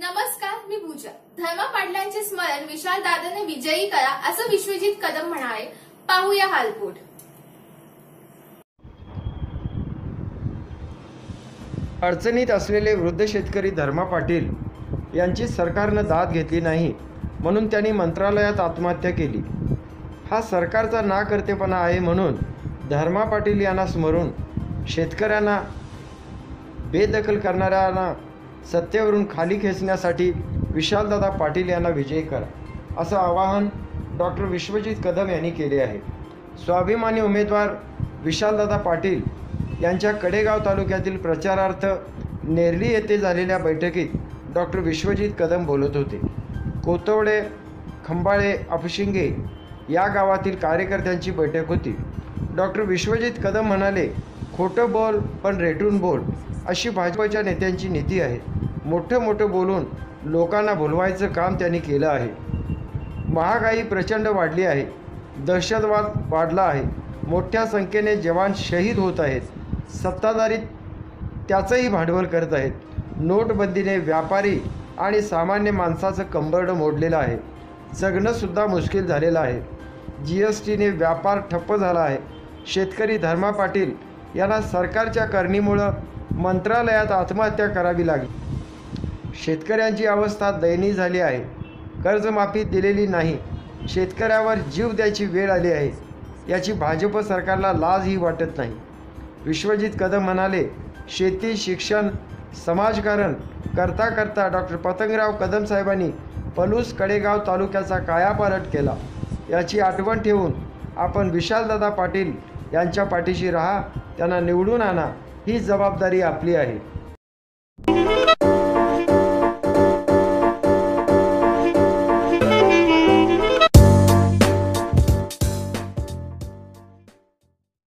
नमस्कार मी पूजा. धर्मा पाटलांचे स्मरण विशाल दादाने विजयी करा असं विश्वजित कदम म्हणाले. पाहूया हालपूट अडचणीत असलेले वृद्ध शेतकरी धर्मा पाटील यांची सरकारनं दाद घेतली नाही म्हणून त्यांनी मंत्रालयात आत्महत्या केली. हा सरकारचा नाकर्तेपणा आहे म्हणून धर्मा पाटील यांना स्मरून शेतकऱ्यांना बेदखल करणाऱ्यांना सत्तेवरून खाली खेचण्यासाठी विशालदादा पाटील यांना विजयी करा असं आवाहन डॉक्टर विश्वजित कदम यांनी केले आहे. स्वाभिमानी उमेदवार विशालदादा पाटील यांच्या कडेगाव तालुक्यातील प्रचारार्थ नेरली येथे झालेल्या बैठकीत डॉक्टर विश्वजित कदम बोलत होते. कोतवडे खंबाळे अपशिंगे या गावातील कार्यकर्त्यांची बैठक होती. डॉक्टर विश्वजित कदम म्हणाले खोटं बोल पण रेटून बोल अशी भाजपच्या नेत्यांची नीती आहे. मोठं मोठं बोलून लोकांना भुलवायचं काम त्यांनी केलं आहे. महागाई प्रचंड वाढली आहे. दहशतवाद वाढला आहे. मोठ्या संख्येने जवान शहीद होत आहेत. सत्ताधारी त्याचंही भांडवल करत आहेत. नोटबंदीने व्यापारी आणि सामान्य माणसाचं कंबरडं मोडलेलं आहे. जगणंसुद्धा मुश्किल झालेलं आहे. जी एस टीने व्यापार ठप्प झाला आहे. शेतकरी धर्मा पाटील यांना सरकारच्या करणीमुळं मंत्रालयात आत्महत्या करावी लागली. शेतकऱ्यांची अवस्था दयनीय झाली आहे. कर्जमाफी दिलेली नाही. शेतकऱ्यावर जीव द्यायची वेळ आली आहे. याची भाजप सरकारला लाजही वाटत नाही. विश्वजित कदम म्हणाले शेती शिक्षण समाजकारण करता करता डॉक्टर पतंगराव कदम साहेबांनी पलूस कडेगाव तालुक्याचा कायापालट केला. याची आठवण ठेवून आपण विशालदादा पाटील यांच्या पाठीशी राहा त्यांना निवडून आणा. ही जबाबदारी आपली आहे.